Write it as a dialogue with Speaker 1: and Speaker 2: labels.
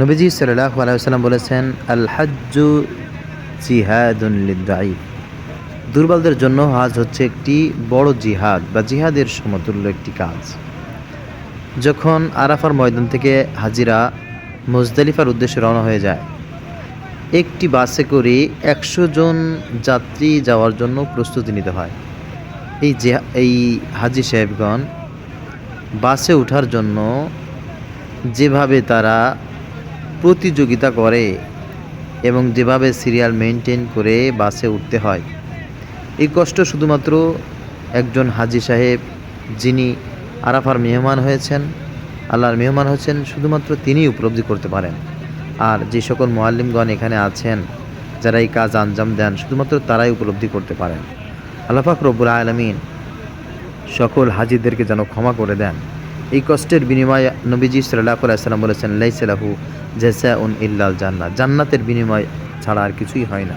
Speaker 1: নবীজি সাল্লাহ আলাইসাল্লাম বলেছেন, আল হাজ্জু জিহাদুন লিদ্দাঈফ। দুর্বলদের জন্য হাজ হচ্ছে একটি বড় জিহাদ বা জিহাদের সমতুল্য একটি কাজ। যখন আরাফার ময়দান থেকে হাজিরা মুজদালিফার উদ্দেশ্যে রওনা হয়ে যায়, একটি বাসে করে একশো জন যাত্রী যাওয়ার জন্য প্রস্তুতি নিতে হয়। এই যে এই হাজি সাহেবগণ বাসে ওঠার জন্য যেভাবে তারা প্রতিযোগিতা করে এবং যেভাবে সিরিয়াল মেনটেন করে বাসে উঠতে হয়। এই কষ্ট শুধুমাত্র একজন হাজি সাহেব, যিনি আরাফার মেহমান হয়েছেন, আল্লাহর মেহমান হয়েছেন, শুধুমাত্র তিনিই উপলব্ধি করতে পারেন। আর যে সকল মোয়াল্লিমগণ এখানে আছেন, যারা এই কাজ আঞ্জাম দেন, শুধুমাত্র তারাই উপলব্ধি করতে পারেন। আল্লাপাক রব্বুল আলমিন সকল হাজিদেরকে যেন ক্ষমা করে দেন। এই কষ্টের বিনিময়ে নবীজি সাল্লাহ আলাইসাল্লাম বলেছেন লাইসালাহু জেসা উন ইল্লাল জান্নাত জান্নাতের বিনিময় ছাড়া আর কিছুই হয় না।